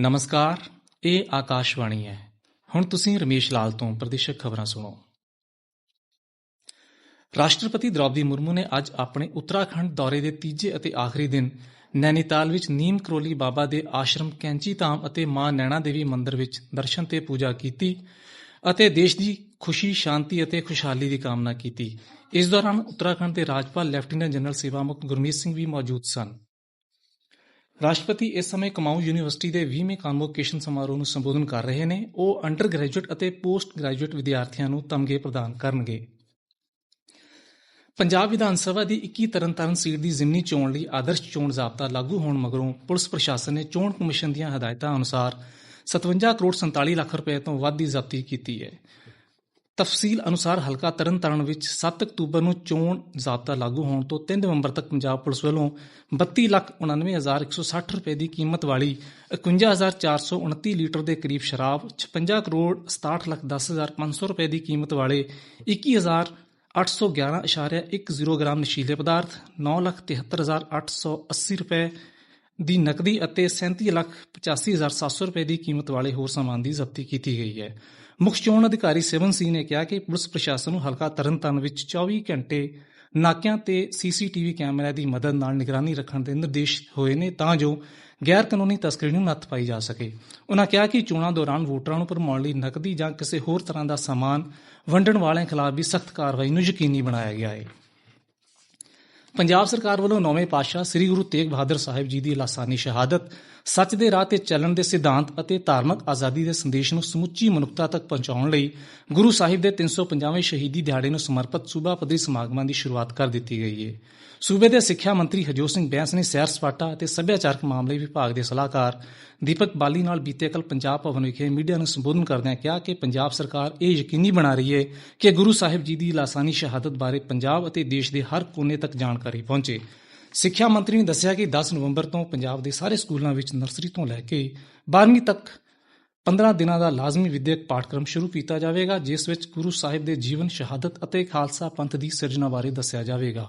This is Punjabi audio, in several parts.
ਨਮਸਕਾਰ, ਇਹ ਆਕਾਸ਼ਵਾਣੀ ਹੈ। ਹੁਣ ਤੁਸੀਂ ਰਮੇਸ਼ ਲਾਲ ਤੋਂ ਪ੍ਰਦੇਸ਼ਕ ਖਬਰਾਂ ਸੁਣੋ। ਰਾਸ਼ਟਰਪਤੀ ਦ੍ਰੌਪਦੀ ਮੁਰਮੂ ਨੇ ਅੱਜ ਆਪਣੇ ਉੱਤਰਾਖੰਡ ਦੌਰੇ ਦੇ ਤੀਜੇ ਅਤੇ ਆਖਰੀ ਦਿਨ ਨੈਨੀਤਾਲ ਵਿੱਚ ਨੀਮ ਕਰੋਲੀ ਬਾਬਾ ਦੇ ਆਸ਼ਰਮ ਕੈਂਚੀ ਧਾਮ ਅਤੇ ਮਾਂ ਨੈਣਾ ਦੇਵੀ ਮੰਦਿਰ ਵਿੱਚ ਦਰਸ਼ਨ ਤੇ ਪੂਜਾ ਕੀਤੀ ਅਤੇ ਦੇਸ਼ ਦੀ ਖੁਸ਼ੀ, ਸ਼ਾਂਤੀ ਅਤੇ ਖੁਸ਼ਹਾਲੀ ਦੀ ਕਾਮਨਾ ਕੀਤੀ। ਇਸ ਦੌਰਾਨ ਉੱਤਰਾਖੰਡ ਦੇ ਰਾਜਪਾਲ ਲੈਫਟੀਨੈਂਟ ਜਨਰਲ ਸੇਵਾ ਮੁਕਤ ਗੁਰਮੀਤ ਸਿੰਘ ਵੀ ਮੌਜੂਦ ਸਨ। ਰਾਸ਼ਟਰਪਤੀ ਇਸ ਸਮੇਂ ਕਮਾਊ ਯੂਨੀਵਰਸਿਟੀ ਦੇ 20ਵੇਂ ਕਨਵੋਕੇਸ਼ਨ ਸਮਾਰੋਹ ਨੂੰ ਸੰਬੋਧਨ ਕਰ ਰਹੇ ਨੇ। ਉਹ ਅੰਡਰ ਗ੍ਰੈਜੂਏਟ ਅਤੇ ਪੋਸਟ ਗ੍ਰੈਜੂਏਟ ਵਿਦਿਆਰਥੀਆਂ ਨੂੰ ਤਮਗੇ ਪ੍ਰਦਾਨ ਕਰਨਗੇ। ਪੰਜਾਬ ਵਿਧਾਨ ਸਭਾ ਦੀ 21 ਤਰਨਤਾਰਨ ਸੀਟ ਦੀ ਜ਼ਿਮਨੀ ਚੋਣ ਲਈ ਆਦਰਸ਼ ਚੋਣ ਜ਼ਾਬਤਾ ਲਾਗੂ ਹੋਣ ਮਗਰੋਂ ਪੁਲਿਸ ਪ੍ਰਸ਼ਾਸਨ ਨੇ ਚੋਣ ਕਮਿਸ਼ਨ ਦੀਆਂ ਹਦਾਇਤਾਂ ਅਨੁਸਾਰ 57 ਕਰੋੜ 47 ਲੱਖ ਰੁਪਏ ਤੋਂ ਵੱਧ ਦੀ ਜ਼ਬਤੀ ਕੀਤੀ ਹੈ। ਤਫਸੀਲ ਅਨੁਸਾਰ ਹਲਕਾ ਤਰਨਤਾਰਨ ਵਿੱਚ 7 ਅਕਤੂਬਰ ਨੂੰ ਚੋਣ ਜ਼ਾਬਤਾ ਲਾਗੂ ਹੋਣ ਤੋਂ 3 ਨਵੰਬਰ ਤੱਕ ਪੰਜਾਬ ਪੁਲਿਸ ਵੱਲੋਂ 32,99,160 ਰੁਪਏ ਦੀ ਕੀਮਤ ਵਾਲੀ 51429 ਲੀਟਰ ਦੇ ਕਰੀਬ ਸ਼ਰਾਬ 56 ਕਰੋੜ 67,10,500 ਰੁਪਏ ਦੀ ਕੀਮਤ ਵਾਲੇ 21811.10 ਗ੍ਰਾਮ ਨਸ਼ੀਲੇ ਪਦਾਰਥ 9,73,880 ਰੁਪਏ ਦੀ ਨਕਦੀ ਅਤੇ 37,85,700 ਰੁਪਏ ਦੀ ਕੀਮਤ ਵਾਲੇ ਹੋਰ ਸਾਮਾਨ ਦੀ ਜ਼ਬਤੀ ਕੀਤੀ ਗਈ ਹੈ। ਮੁੱਖ ਚੋਣ ਅਧਿਕਾਰੀ ਸਿਵਨ ਸਿੰਘ ਨੇ ਕਿਹਾ ਕਿ ਪੁਲਿਸ ਪ੍ਰਸ਼ਾਸਨ ਨੂੰ ਹਲਕਾ ਤਰਨਤਾਰਨ ਵਿੱਚ 24 ਘੰਟੇ ਨਾਕਿਆਂ ਤੇ ਸੀਸੀਟੀਵੀ ਕੈਮਰਿਆਂ ਦੀ ਮਦਦ ਨਾਲ ਨਿਗਰਾਨੀ ਰੱਖਣ ਦੇ ਨਿਰਦੇਸ਼ ਹੋਏ ਨੇ ਤਾਂ ਜੋ ਗੈਰ ਕਾਨੂੰਨੀ ਤਸਕਰੀ ਨੂੰ ਨੱਥ ਪਾਈ ਜਾ ਸਕੇ। ਉਨ੍ਹਾਂ ਕਿਹਾ ਕਿ ਚੋਣਾਂ ਦੌਰਾਨ ਵੋਟਰਾਂ ਨੂੰ ਭਰਮਾਉਣ ਲਈ ਨਕਦੀ ਜਾਂ ਕਿਸੇ ਹੋਰ ਤਰ੍ਹਾਂ ਦਾ ਸਾਮਾਨ ਵੰਡਣ ਵਾਲਿਆਂ ਖਿਲਾਫ ਵੀ ਸਖਤ ਕਾਰਵਾਈ ਨੂੰ ਯਕੀਨੀ ਬਣਾਇਆ ਗਿਆ ਹੈ। ਪੰਜਾਬ ਸਰਕਾਰ ਵੱਲੋਂ ਨੌਵੇਂ ਪਾਤਸ਼ਾਹ ਸ੍ਰੀ ਗੁਰੂ ਤੇਗ ਬਹਾਦਰ ਸਾਹਿਬ ਜੀ ਦੀ ਲਾਸਾਨੀ ਸ਼ਹਾਦਤ, ਸੱਚ ਦੇ ਰਾਹ ਤੇ ਚੱਲਣ ਦੇ ਸਿਧਾਂਤ ਅਤੇ ਧਾਰਮਿਕ ਆਜ਼ਾਦੀ ਦੇ ਸੰਦੇਸ਼ ਨੂੰ ਸਮੁੱਚੀ ਮਨੁੱਖਤਾ ਤੱਕ ਪਹੁੰਚਾਉਣ ਲਈ ਗੁਰੂ ਸਾਹਿਬ ਦੇ 350ਵੇਂ ਸ਼ਹੀਦੀ ਦਿਹਾੜੇ ਨੂੰ ਸਮਰਪਿਤ ਸੂਬਾ ਪੱਧਰੀ ਸਮਾਗਮਾਂ ਦੀ ਸ਼ੁਰੂਆਤ ਕਰ ਦਿੱਤੀ ਗਈ ਹੈ ਸੂਬੇ ਦੇ ਸਿੱਖਿਆ ਮੰਤਰੀ ਹਜੋਤ ਸਿੰਘ ਬੈਂਸ ਨੇ ਸੈਰ ਸਪਾਟਾ ਅਤੇ ਸੱਭਿਆਚਾਰਕ ਮਾਮਲੇ ਵਿਭਾਗ ਦੇ ਸਲਾਹਕਾਰ ਦੀਪਕ ਬਾਲੀ ਨਾਲ ਬੀਤੇ ਕੱਲ ਪੰਜਾਬ ਭਵਨ ਵਿਖੇ ਮੀਡੀਆ ਨੂੰ ਸੰਬੋਧਨ ਕਰਦਿਆਂ ਕਿਹਾ ਕਿ ਪੰਜਾਬ ਸਰਕਾਰ ਇਹ ਯਕੀਨੀ ਬਣਾ ਰਹੀ ਹੈ ਕਿ ਗੁਰੂ ਸਾਹਿਬ ਜੀ ਦੀ ਲਾਸਾਨੀ ਸ਼ਹਾਦਤ ਬਾਰੇ ਪੰਜਾਬ ਅਤੇ ਦੇਸ਼ ਦੇ ਹਰ ਕੋਨੇ ਤੱਕ ਜਾਣ ਜਾਣਕਾਰੀ ਪਹੁੰਚੇ। ਸਿੱਖਿਆ ਮੰਤਰੀ ਨੇ ਦੱਸਿਆ ਕਿ 10 ਨਵੰਬਰ ਤੋਂ ਪੰਜਾਬ ਦੇ ਸਾਰੇ ਸਕੂਲਾਂ ਵਿੱਚ ਨਰਸਰੀ ਤੋਂ ਲੈ ਕੇ 12ਵੀਂ ਤੱਕ 15 ਦਿਨਾਂ ਦਾ ਲਾਜ਼ਮੀ ਵਿਦਿਅਕ ਪਾਠਕ੍ਰਮ ਸ਼ੁਰੂ ਕੀਤਾ ਜਾਵੇਗਾ, ਜਿਸ ਵਿੱਚ ਗੁਰੂ ਸਾਹਿਬ ਦੇ ਜੀਵਨ, ਸ਼ਹਾਦਤ ਅਤੇ ਖਾਲਸਾ ਪੰਥ ਦੀ ਸਿਰਜਣਾ ਬਾਰੇ ਦੱਸਿਆ ਜਾਵੇਗਾ।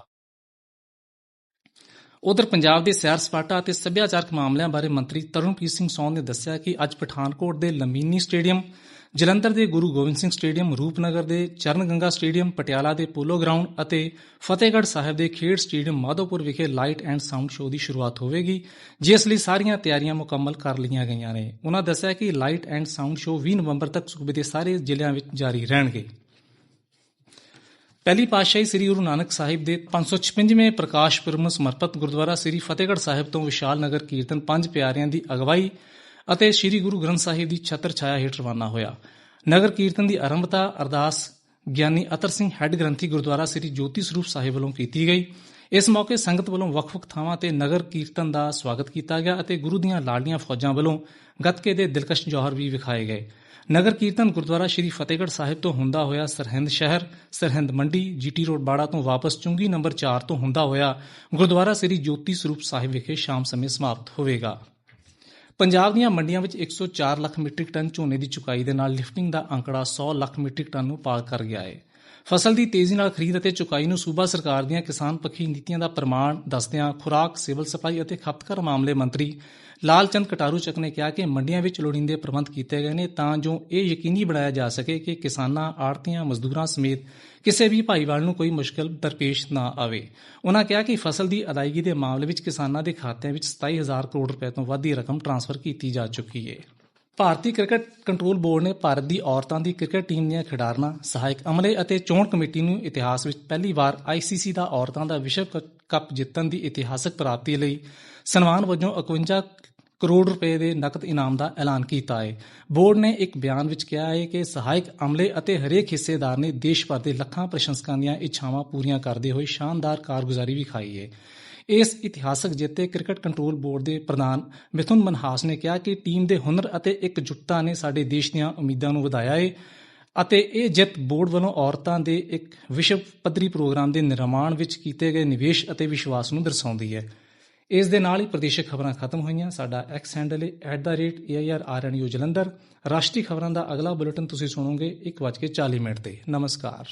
ਉਧਰ ਪੰਜਾਬ ਦੇ ਸੈਰ ਸਪਾਟਾ ਅਤੇ ਸੱਭਿਆਚਾਰਕ ਮਾਮਲਿਆਂ ਬਾਰੇ ਮੰਤਰੀ ਤਰਨਪ੍ਰੀਤ ਸਿੰਘ ਸੌਨ ਨੇ ਦੱਸਿਆ ਕਿ ਅੱਜ ਪਠਾਨਕੋਟ ਦੇ ਲਮੀਨੀ ਸਟੇਡੀਅਮ ਜਲੰਧਰ ਦੇ ਗੁਰੂ ਗੋਬਿੰਦ ਸਿੰਘ ਸਟੇਡੀਅਮ, ਰੂਪਨਗਰ ਦੇ ਚਰਨ ਗੰਗਾ ਸਟੇਡੀਅਮ, ਪਟਿਆਲਾ ਦੇ ਪੋਲੋ ਗਰਾਊਂਡ ਅਤੇ ਫਤਿਹਗੜ੍ਹ ਸਾਹਿਬ ਦੇ ਖੇਡ ਸਟੇਡੀਅਮ ਮਾਧੋਪੁਰ ਵਿਖੇ ਲਾਈਟ ਐਂਡ ਸਾਊਂਡ ਸ਼ੋਅ ਦੀ ਸ਼ੁਰੂਆਤ ਹੋਵੇਗੀ, ਜਿਸ ਲਈ ਸਾਰੀਆਂ ਤਿਆਰੀਆਂ ਮੁਕੰਮਲ ਕਰ ਲਈਆਂ ਗਈਆਂ ਨੇ। ਉਹਨਾਂ ਦੱਸਿਆ ਕਿ ਲਾਈਟ ਐਂਡ ਸਾਊਂਡ ਸ਼ੋਅ 20 ਨਵੰਬਰ ਤੱਕ ਸੂਬੇ ਦੇ ਸਾਰੇ ਜ਼ਿਲ੍ਹਿਆਂ ਵਿੱਚ ਜਾਰੀ ਰਹਿਣਗੇ। ਪਹਿਲੀ ਪਾਤਸ਼ਾਹੀ ਸ੍ਰੀ ਗੁਰੂ ਨਾਨਕ ਸਾਹਿਬ ਦੇ 556ਵੇਂ ਪ੍ਰਕਾਸ਼ ਪੁਰਬ ਨੂੰ ਸਮਰਪਿਤ ਗੁਰਦੁਆਰਾ ਸ੍ਰੀ ਫਤਿਹਗੜ੍ਹ ਸਾਹਿਬ ਤੋਂ ਵਿਸ਼ਾਲ ਨਗਰ ਕੀਰਤਨ ਪੰਜ ਪਿਆਰਿਆਂ ਦੀ ਅਗਵਾਈ ਅਤੇ ਸ੍ਰੀ ਗੁਰੂ ਗ੍ਰੰਥ ਸਾਹਿਬ ਦੀ ਛਤਰ ਛਾਇਆ ਹੇਠ ਰਵਾਨਾ ਹੋਇਆ। ਨਗਰ ਕੀਰਤਨ ਦੀ ਆਰੰਭਤਾ ਅਰਦਾਸ ਗਿਆਨੀ ਅਤਰ ਸਿੰਘ ਹੈੱਡ ਗ੍ਰੰਥੀ ਗੁਰਦੁਆਰਾ ਸ੍ਰੀ ਜੋਤੀ ਸਰੂਪ ਸਾਹਿਬ ਵੱਲੋਂ ਕੀਤੀ ਗਈ। ਇਸ ਮੌਕੇ ਸੰਗਤ ਵੱਲੋਂ ਵੱਖ-ਵੱਖ ਥਾਵਾਂ ਤੇ ਨਗਰ ਕੀਰਤਨ ਦਾ ਸਵਾਗਤ ਕੀਤਾ ਗਿਆ ਅਤੇ ਗੁਰੂ ਦੀਆਂ ਲਾੜੀਆਂ ਫੌਜਾਂ ਵੱਲੋਂ ਗੱਤਕੇ ਦੇ ਦਿਲਕਸ਼ ਜੌਹਰ ਵੀ ਵਿਖਾਏ ਗਏ। ਨਗਰ ਕੀਰਤਨ ਗੁਰਦੁਆਰਾ ਸ਼੍ਰੀ ਫਤਿਹਗੜ੍ਹ ਸਾਹਿਬ ਤੋਂ ਹੁੰਦਾ ਹੋਇਆ ਸਰਹਿੰਦ ਸ਼ਹਿਰ, ਸਰਹਿੰਦ ਮੰਡੀ, ਜੀਟੀ ਰੋਡ ਬਾੜਾ ਤੋਂ ਵਾਪਸ ਚੁੰਗੀ ਨੰਬਰ 4 ਤੋਂ ਹੁੰਦਾ ਹੋਇਆ ਗੁਰਦੁਆਰਾ ਸ਼੍ਰੀ ਜੋਤੀ ਸਰੂਪ ਸਾਹਿਬ ਵਿਖੇ ਸ਼ਾਮ ਸਮੇਂ ਸਮਾਪਤ ਹੋਵੇਗਾ। ਪੰਜਾਬ ਦੀਆਂ ਮੰਡੀਆਂ ਵਿੱਚ 104 ਲੱਖ ਮੀਟ੍ਰਿਕ ਟਨ ਝੋਨੇ ਦੀ ਚੁਕਾਈ ਦੇ ਨਾਲ ਲਿਫਟਿੰਗ ਦਾ ਅੰਕੜਾ 100 ਲੱਖ ਮੀਟ੍ਰਿਕ ਟਨ ਨੂੰ ਪਾਰ ਕਰ ਗਿਆ ਹੈ ਫਸਲ ਦੀ ਤੇਜ਼ੀ ਨਾਲ ਖਰੀਦ ਅਤੇ ਚੁਕਾਈ ਨੂੰ ਸੂਬਾ ਸਰਕਾਰ ਦੀਆਂ ਕਿਸਾਨ ਪੱਖੀ ਨੀਤੀਆਂ ਦਾ ਪ੍ਰਮਾਣ ਦੱਸਦਿਆਂ ਖੁਰਾਕ, ਸਿਵਲ ਸਪਲਾਈ ਅਤੇ ਖਪਤਕਾਰ ਮਾਮਲੇ ਮੰਤਰੀ ਲਾਲਚੰਦ ਕਟਾਰੂ ਚੱਕ ਨੇ ਕਿਹਾ ਕਿ ਮੰਡੀਆਂ ਵਿੱਚ ਲੋੜੀਂਦੇ ਪ੍ਰਬੰਧ ਕੀਤੇ ਗਏ ਨੇ ਤਾਂ ਜੋ ਇਹ ਯਕੀਨੀ ਬਣਾਇਆ ਜਾ ਸਕੇ ਕਿ ਕਿਸਾਨਾਂ ਆੜਤੀਆਂ ਮਜ਼ਦੂਰਾਂ ਸਮੇਤ ਕਿਸੇ ਵੀ ਭਾਈਵਾਲ ਨੂੰ ਕੋਈ ਮੁਸ਼ਕਲ ਦਰਪੇਸ਼ ਨਾ ਆਵੇ। ਉਹਨਾਂ ਕਿਹਾ ਕਿ ਫਸਲ ਦੀ ਅਦਾਇਗੀ ਦੇ ਮਾਮਲੇ ਵਿੱਚ ਕਿਸਾਨਾਂ ਦੇ ਖਾਤਿਆਂ ਵਿੱਚ 27000 ਕਰੋੜ ਰੁਪਏ ਤੋਂ ਵੱਧ ਦੀ ਰਕਮ ਟ੍ਰਾਂਸਫਰ ਕੀਤੀ ਜਾ ਚੁੱਕੀ ਹੈ ਭਾਰਤੀ ਕ੍ਰਿਕਟ ਕੰਟਰੋਲ ਬੋਰਡ ਨੇ ਭਾਰਤ ਦੀ ਔਰਤਾਂ ਦੀ ਕ੍ਰਿਕਟ ਟੀਮ ਦੀਆਂ ਖਿਡਾਰਨਾਂ, ਸਹਾਇਕ ਅਮਲੇ ਅਤੇ ਚੋਣ ਕਮੇਟੀ ਨੂੰ ਇਤਿਹਾਸ ਵਿੱਚ ਪਹਿਲੀ ਵਾਰ ਆਈਸੀਸੀ ਦਾ ਔਰਤਾਂ ਦਾ ਵਿਸ਼ਵ ਕੱਪ ਜਿੱਤਣ ਦੀ ਇਤਿਹਾਸਕ ਪ੍ਰਾਪਤੀ ਲਈ ਸਨਮਾਨ ਵਜੋਂ 51 ਕਰੋੜ ਰੁਪਏ ਦੇ ਨਕਦ ਇਨਾਮ ਦਾ ਐਲਾਨ ਕੀਤਾ ਹੈ। ਬੋਰਡ ਨੇ ਇੱਕ ਬਿਆਨ ਵਿੱਚ ਕਿਹਾ ਹੈ ਕਿ ਸਹਾਇਕ ਅਮਲੇ ਅਤੇ ਹਰੇਕ ਹਿੱਸੇਦਾਰ ਨੇ ਦੇਸ਼ ਭਰ ਦੇ ਲੱਖਾਂ ਪ੍ਰਸ਼ੰਸਕਾਂ ਦੀਆਂ ਇੱਛਾਵਾਂ ਪੂਰੀਆਂ ਕਰਦੇ ਹੋਏ ਸ਼ਾਨਦਾਰ ਕਾਰਗੁਜ਼ਾਰੀ ਵਿਖਾਈ ਹੈ। ਇਸ ਇਤਿਹਾਸਕ ਜਿੱਤ ਤੇ ਕ੍ਰਿਕਟ ਕੰਟਰੋਲ ਬੋਰਡ ਦੇ ਪ੍ਰਧਾਨ ਮਿਥੁਨ ਮਨਹਾਸ ਨੇ ਕਿਹਾ ਕਿ ਟੀਮ ਦੇ ਹੁਨਰ ਅਤੇ ਇਕਜੁੱਟਤਾ ਨੇ ਸਾਡੇ ਦੇਸ਼ ਦੀਆਂ ਉਮੀਦਾਂ ਨੂੰ ਵਧਾਇਆ ਹੈ ਅਤੇ ਇਹ ਜਿੱਤ ਬੋਰਡ ਵੱਲੋਂ ਔਰਤਾਂ ਦੇ ਇੱਕ ਵਿਸ਼ਵ ਪੱਧਰੀ ਪ੍ਰੋਗਰਾਮ ਦੇ ਨਿਰਮਾਣ ਵਿੱਚ ਕੀਤੇ ਗਏ ਨਿਵੇਸ਼ ਅਤੇ ਵਿਸ਼ਵਾਸ ਨੂੰ ਦਰਸਾਉਂਦੀ ਹੈ ਇਸ ਦੇ ਨਾਲ ਹੀ ਪ੍ਰਦੇਸ਼ਕ ਖਬਰਾਂ ਖਤਮ ਹੋਈਆਂ। ਸਾਡਾ ਐਕਸ ਹੈਂਡਲ ਹੈ @airrnu ਜਲੰਧਰ। ਰਾਸ਼ਟਰੀ ਖਬਰਾਂ ਦਾ ਅਗਲਾ ਬੁਲੇਟਿਨ ਤੁਸੀਂ ਸੁਣੋਗੇ 1:40 ਮਿੰਟ ਤੇ। ਨਮਸਕਾਰ।